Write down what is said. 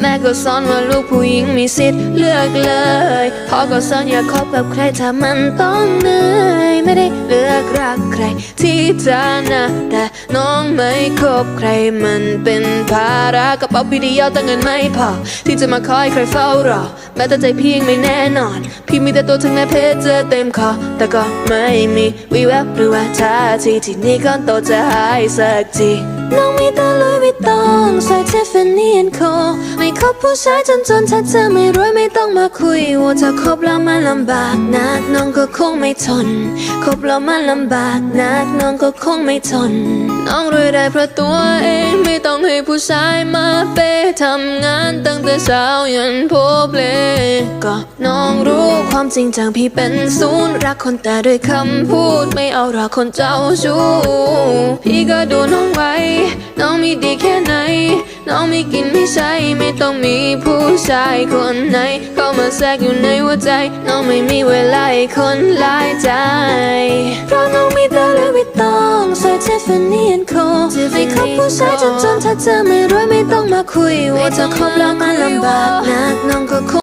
แม่ก็สอนว่าลูกผู้หญิงมีสิทธิ์เลือกเลยพ่อก็สอนอย่าคบกับใครถ้ามันต้องเหนื่อยไม่ได้เลือกรักใครที่จะนะแต่น้องไม่คบใครมันเป็น ภาระกระเป๋าพี่เดียวแต่เงินไม่พอ ที่จะมาคอยใครเฝ้ารอ แม้แต่ใจพี่ยังไม่แน่นอน พี่มีแต่ตัวถึงแม้เพชรจะเต็มคอ แต่ก็ไม่มีวิแววหรือว่าท่าทีที่นี่ก้อนโตจะหายสักทีน้องมีแต่ลุยวิตตองใส่เทฟฟานี่แอนโคไม่คบผู้ชายจนจนถ้าเธอไม่รวยไม่ต้องมาคุย ว่าถ้าคบแล้วมันลำบากนักน้องก็คงไม่ทน คบแล้วมันลำบากนักน้องก็คงไม่ทน น้องรวยได้เพราะตัวเองไม่ต้องให้ผู้ชายมาเปทำงานตั้งแต่เช้ายันพบเลก็น้องรู้ความจริงจังพี่เป็นศูนย์รักคนแต่ด้วยคำพูดไม่เอารักคนเจ้าชู้พี่ก็ดูน้องไว้ น้องมีดีแค่ไหน น้องมีกินไม่ใช่ไม่ต้องมีผู้ชายคนไหนเข้ามาแทรกอยู่ในหัวใจ น้องไม่มีเวลาคนหลายใจ ใส่เทฟฟานี่แอนโคไม่คบผู้ชายจนจนถ้าเธอไม่รวยไม่ต้องมาคุย ว่าจะคบแล้วมันลำบากนักน้องก็คง